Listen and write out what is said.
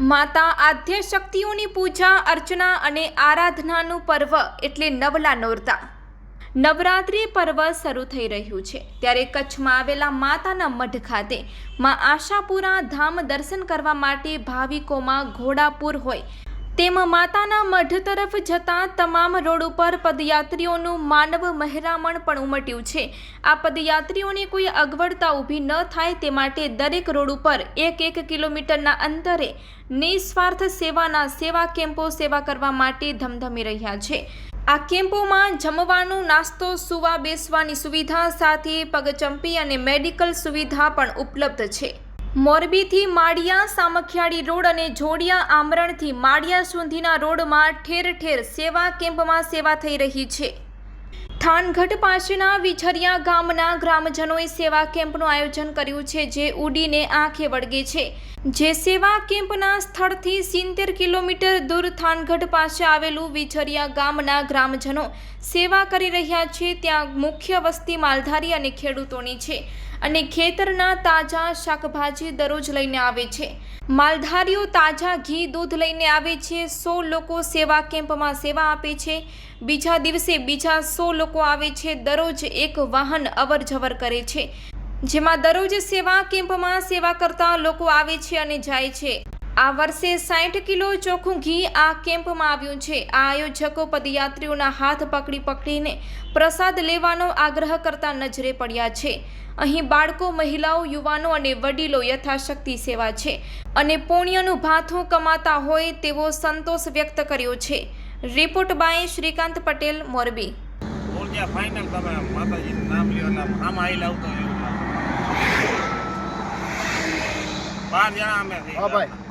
માતા આદ્ય શક્તિઓની પૂજા, અર્ચના અને આરાધનાનું પર્વ એટલે નવલા નોરતા. નવરાત્રિ પર્વ શરૂ થઈ રહ્યું છે. ત્યારે કચ્છમાં આવેલા માતાના મઢ ખાતે માં આશાપુરા ધામ દર્શન કરવા માટે ભાવિકોમાં ઘોડાપુર હોય. તેમ માતાના મઢ તરફ જતા તમામ રોડ ઉપર પદયાત્રીઓનું માનવ મહેરામણ પણ ઉમટ્યું છે. આ પદયાત્રીઓને કોઈ અગવડતા ઊભી ન થાય તે માટે દરેક રોડ ઉપર એક એક કિલોમીટરના અંતરે નિસ્વાર્થ સેવાના સેવા કેમ્પો સેવા કરવા માટે ધમધમી રહ્યા છે. આ કેમ્પોમાં જમવાનું નાસ્તો, સુવા બેસવાની સુવિધા સાથે પગચંપી અને મેડિકલ સુવિધા પણ ઉપલબ્ધ છે. મોરબીથી માળિયા, સામખિયાળી રોડ અને જોડિયા આમરણથી માળિયા સુધીના રોડમાં ઠેર ઠેર સેવા કેમ્પમાં સેવા થઈ રહી છે. થાનગઢ પાસેના વિછરિયા ગામના ગ્રામજનોએ સેવા કેમ્પનું આયોજન કર્યું છે, જે ઉડીને આંખે વળગે છે. જે સેવા કેમ્પના સ્થળથી સિત્તેર કિલોમીટર દૂર થાનગઢ પાસે આવેલું વિછરિયા ગામના ગ્રામજનો સેવા કરી રહ્યા છે, ત્યાં મુખ્ય વસ્તી માલધારી અને ખેડૂતોની છે અને ખેતરના તાજા શાકભાજી દરરોજ લઈને આવે છે. માલધારીઓ તાજા ઘી, દૂધ લઈને આવે છે, સો લોકો સેવા કેમ્પમાં સેવા આપે છે. બીજા દિવસે બીજા સો લોકો આવે છે, દરરોજ એક વાહન અવર જવર કરે છે. જેમાં દરરોજ સેવા કેમ્પમાં સેવા કરતા લોકો આવે છે અને જાય છે. આ વર્ષે સાઠ કિલો ચોખ્ખું ઘી આ કેમ્પમાં આવ્યું છે. આ આયોજકો પદયાત્રીઓના હાથ પકડી પકડીને પ્રસાદ લેવાનો આગ્રહ કરતા નજરે પડ્યા છે. અહીં બાળકો, મહિલાઓ, યુવાનો અને વડીલો યથાશક્તિ સેવા છે અને પુણ્યનું ભાથું કમાતા હોય તેવો સંતોષ વ્યક્ત કર્યો છે. Report by Shrikant Patel, Morbi. ઓળખ્યા final તમે માતાજીનું નામ લ્યો અને આમ આઈ લાવતો એવું. બાર જણા અમે. ભાઈ.